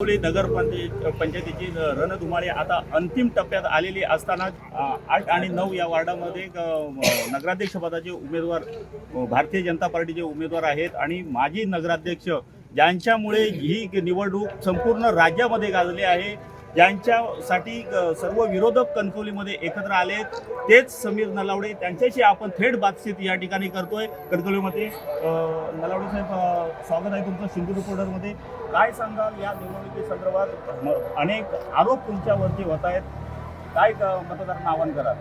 कणकवली नगर पंचायतीची रणधुमाळी आता अंतिम टप्प्यात आलेली असताना आठ आणि नऊ या वार्डामध्ये नगराध्यक्षपदाचे नगराध्यक्ष पदाचे उमेदवार भारतीय जनता पार्टीचे उमेदवार आहेत आणि माजी नगराध्यक्ष ज्यांच्यामुळे ही निवडणूक संपूर्ण राज्यामध्ये गाजली आहे. ज्यांच्यासाठी सर्व विरोधक कणकवलीमध्ये एकत्र आले आहेत. तेच समीर नलावडे त्यांच्याशी आपण थेट बातचीत या ठिकाणी करतोय. कणकवलीमध्ये नलावडे साहेब स्वागत आहे तुमचं सिंधू रिपोर्टरमध्ये काय सांगाल या निवडणुकीसंदर्भात संदर्भात? अनेक आरोप तुमच्यावरती होत आहेत. काय मतदारांना आवाहन करा?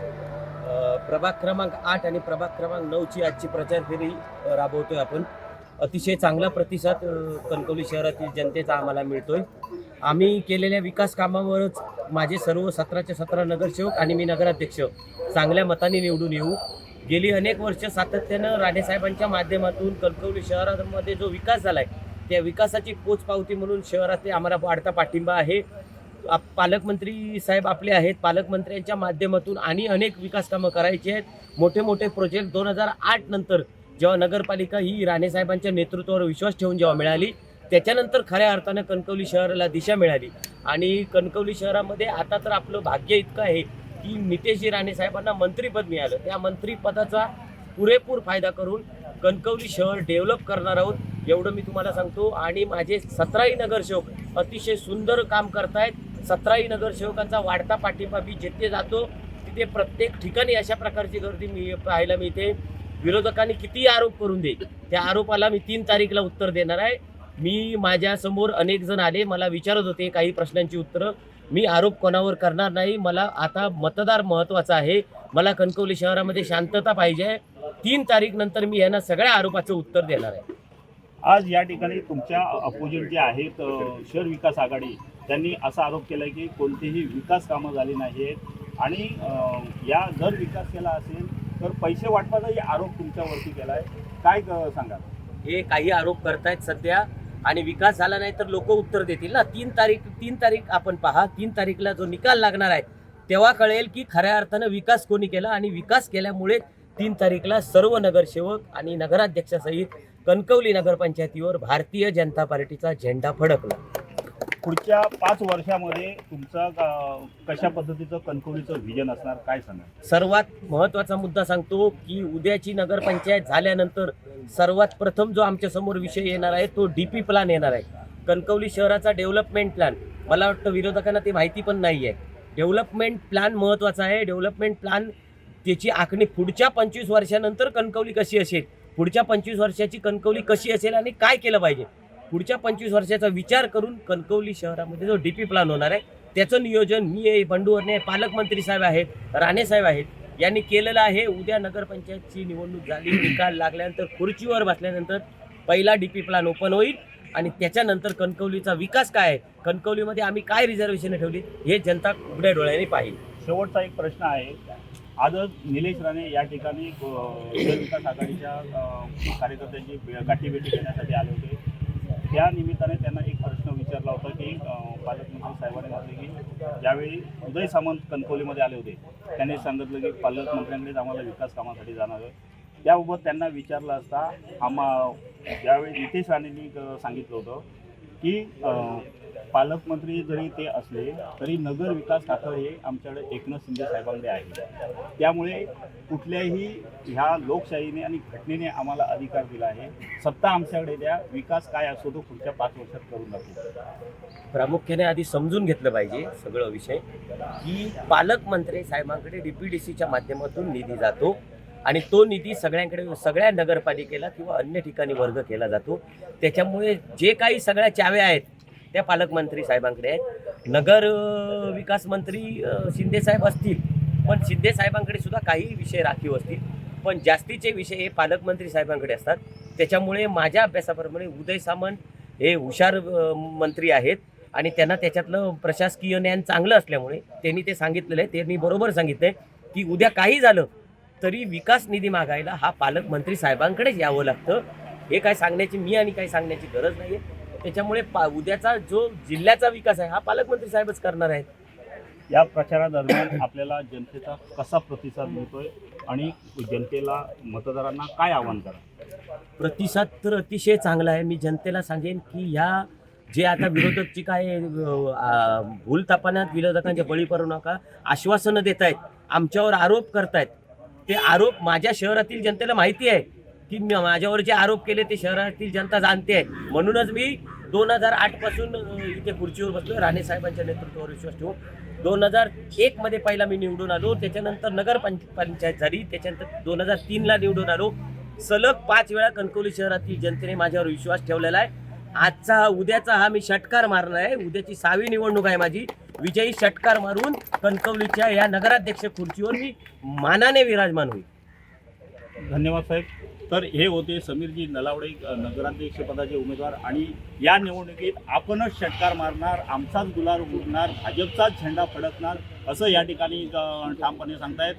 प्रभाग क्रमांक आठ आणि प्रभाग क्रमांक नऊची आजची प्रचार फेरी राबवतोय आपण. अतिशय चांगला प्रतिसाद कणकवली शहरातील जनतेचा आम्हाला मिळतोय. आम्ही केलेल्या विकास कामावरच माझे सर्व सतराचे सतरा नगरसेवक आणि मी नगराध्यक्ष चांगल्या मताने निवडून येऊ. गेली अनेक वर्ष सातत्यानं राणेसाहेबांच्या माध्यमातून कणकवली शहरामध्ये जो विकास झाला आहे त्या विकासाची पोचपावती म्हणून शहरातले आम्हाला वाढता पाठिंबा आहे. आप- पालकमंत्री साहेब आपले आहेत. पालकमंत्र्यांच्या माध्यमातून आणि अनेक विकास कामं करायची आहेत. मोठे मोठे प्रोजेक्ट दोन हजार आठ नंतर जेव्हा नगरपालिका ही राणेसाहेबांच्या नेतृत्वावर विश्वास ठेवून जेव्हा मिळाली त्याच्यानंतर खऱ्या अर्थानं कणकवली शहराला दिशा मिळाली. आणि कणकवली शहरामध्ये आता तर आपलं भाग्य इतकं आहे की नितेशजी राणेसाहेबांना मंत्रीपद मिळालं. त्या मंत्रीपदाचा पुरेपूर फायदा करून कणकवली शहर डेव्हलप करणार आहोत एवढं मी तुम्हाला सांगतो. आणि माझे सतराही नगरसेवक अतिशय सुंदर काम करतायत. सतराही नगरसेवकांचा वाढता पाठिंबा मी जिथे जातो तिथे प्रत्येक ठिकाणी अशा प्रकारची गर्दी मी पाहायला मिळते. विरोधकांनी किती आरोप करून दे त्या आरोपाला मी तीन तारीखला उत्तर देणार आहे. मी माझ्यासमोर अनेक जण आले मला विचारत होते काही प्रश्नांची उत्तरं. मी आरोप कोणावर करणार नाही मला आता मतदार महत्त्वाचा आहे. मला कणकवली शहरामध्ये शांतता पाहिजे. आहे तीन तारीख नंतर मी यांना सगळ्या आरोपाचं उत्तर देणार आहे. आज या ठिकाणी तुमच्या अपोजिट जे आहेत शहर विकास आघाडी त्यांनी असा आरोप केला की कोणतीही विकास कामं झाली नाहीत आणि अ, या जर विकास केला असेल तर पैसे वाटपाचाही आरोप तुमच्यावरती केला आहे काय क- सांगाल? हे काही आरोप करतायत सध्या. आणि विकास झाला नाही तर लोक उत्तर देतील ना. तीन तारीख तीन तारीख आपण पहा तीन तारीखला जो निकाल लागणार आहे तेव्हा कळेल की खऱ्या अर्थानं विकास कोणी केला आणि विकास केल्यामुळे तीन तारीखला सर्व नगरसेवक आणि नगराध्यक्षासहित कणकवली नगरपंचायतीवर भारतीय जनता पार्टीचा झेंडा फडकला. पुढच्या पाच वर्षामध्ये तुमचं कशा पद्धतीचं कणकवलीचं व्हिजन असणार काय सांगा सर्वात महत्त्वाचा मुद्दा सांगतो की उद्याची नगरपंचायत झाल्यानंतर सर्वात प्रथम जो आमच्यासमोर विषय येणार आहे तो डी पी प्लॅन येणार आहे. कणकवली शहराचा डेव्हलपमेंट प्लॅन मला वाटतं विरोधकांना ते माहिती पण नाही आहे डेव्हलपमेंट प्लॅन महत्त्वाचा आहे. डेव्हलपमेंट प्लॅन त्याची आखणी पुढच्या पंचवीस वर्षानंतर कणकवली कशी असेल? पुढच्या पंचवीस वर्षाची कणकवली कशी असेल आणि काय केलं पाहिजे? पुढच्या पंचवीस वर्षाचा विचार करून कणकवली शहरामध्ये जो डी पी प्लॅन होणार आहे त्याचं नियोजन मी आहे बंडूवरने पालकमंत्री साहेब आहेत राणे साहेब आहेत. यांनी केलेलं आहे. उद्या नगरपंचायतची निवडणूक झाली निकाल लागल्यानंतर खुर्चीवर बसल्यानंतर पहिला डी पी प्लॅन ओपन होईल आणि त्याच्यानंतर कणकवलीचा विकास काय आहे? कणकवलीमध्ये आम्ही काय रिझर्वेशन ठेवली? हे जनता उघड्या डोळ्याने पाहिजे शेवटचा एक प्रश्न आहे. आजच निलेश राणे या ठिकाणी विकास आघाडीच्या कार्यकर्त्यांची गाठीभेटी घेण्यासाठी आले होते. त्या निमित्ताने त्यांना एक प्रश्न विचारला होता की पालकमंत्री साहेबांनी म्हटले की ज्यावेळी उदय सामंत कणकवलीमध्ये आले होते त्यांनी सांगितलं की पालकमंत्र्यांकडेच आम्हाला विकास कामासाठी जाणार त्याबाबत त्यांना विचारलं असता आम्हा ज्यावेळी नितेश राणेंनी सांगितलं होतं की पालकमंत्री जरी ते असले तरी नगर विकास खातं हे आमच्याकडे एकनाथ शिंदे साहेबांकडे आहे त्यामुळे कुठल्याही ह्या लोकशाहीने आणि घटनेने आम्हाला अधिकार दिला आहे. सत्ता आमच्याकडे द्या विकास काय असतो तो पुढच्या पाच वर्षात करून दाखवू प्रामुख्याने आधी समजून घेतलं पाहिजे सगळं विषय की पालकमंत्री साहेबांकडे डीपीडीसीच्या माध्यमातून निधी जातो. आणि तो निधी सगळ्यांकडे सगळ्या नगरपालिकेला किंवा अन्य ठिकाणी वर्ग केला जातो. त्याच्यामुळे जे काही सगळ्या चाव्या आहेत त्या पालकमंत्री साहेबांकडे आहेत. नगर विकास मंत्री शिंदे साहेब असतील पण शिंदे साहेबांकडे सुद्धा काही विषय राखीव असतील. पण जास्तीचे विषय हे पालकमंत्री साहेबांकडे असतात. त्याच्यामुळे माझ्या अभ्यासाप्रमाणे उदय सामंत हे हुशार मंत्री आहेत. आणि त्यांना त्याच्यातलं प्रशासकीय ज्ञान चांगलं असल्यामुळे त्यांनी ते सांगितलेलं आहे. त्यांनी बरोबर सांगितलं आहे की उद्या काही झालं तरी विकास निधी मागायला हा पालकमंत्री साहेबांकडेच यावं लागतं. हे काय सांगण्याची मी आणि काही सांगण्याची गरज नाही आहे त्याच्यामुळे पा उद्याचा जो जिल्ह्याचा विकास आहे हा पालकमंत्री साहेबच करणार आहेत. या प्रचारादरम्यान आपल्याला जनतेचा कसा प्रतिसाद मिळतोय आणि जनतेला मतदारांना काय आव्हान करा? प्रतिसाद तर अतिशय चांगला आहे. मी जनतेला सांगेन की ह्या जे आता विरोधकची काय अं, भूलतापानात विरोधकांच्या बळी पडू नका. आश्वासनं देत आहेत आमच्यावर आरोप करतायत. ते आरोप माझ्या शहरातील जनतेला माहिती आहे की माझ्यावर जे आरोप केले ते शहरातील जनता जाणते आहे. म्हणूनच मी दोन हजार आठपासून इथे खुर्चीवर बसलो राणे साहेबांच्या नेतृत्वावर विश्वास ठेवून. दोन हजार एक मध्ये पहिला मी निवडून आलो त्याच्यानंतर नगर पंच पंचायत झाली त्याच्यानंतर दोन हजार तीनला निवडून आलो. सलग पाच वेळा कणकवली शहरातील जनतेने माझ्यावर विश्वास ठेवलेला आहे. आजचा हा उद्याचा हा मी षटकार मारणार आहे. उद्याची सहावी निवडणूक आहे माझी. विजयी षटकार मारून कणकवलीच्या या नगराध्यक्ष खुर्चीवर मी मानाने विराजमान होईल. धन्यवाद साहेब. तर हे होते समीरजी नलावडे नगराध्यक्षपदाचे उमेदवार आणि या निवडणुकीत आपणच षटकार मारणार आमचाच गुलाल उडणार भाजपचाच झेंडा फडकणार असं या ठिकाणी ठामपणे सांगतायत.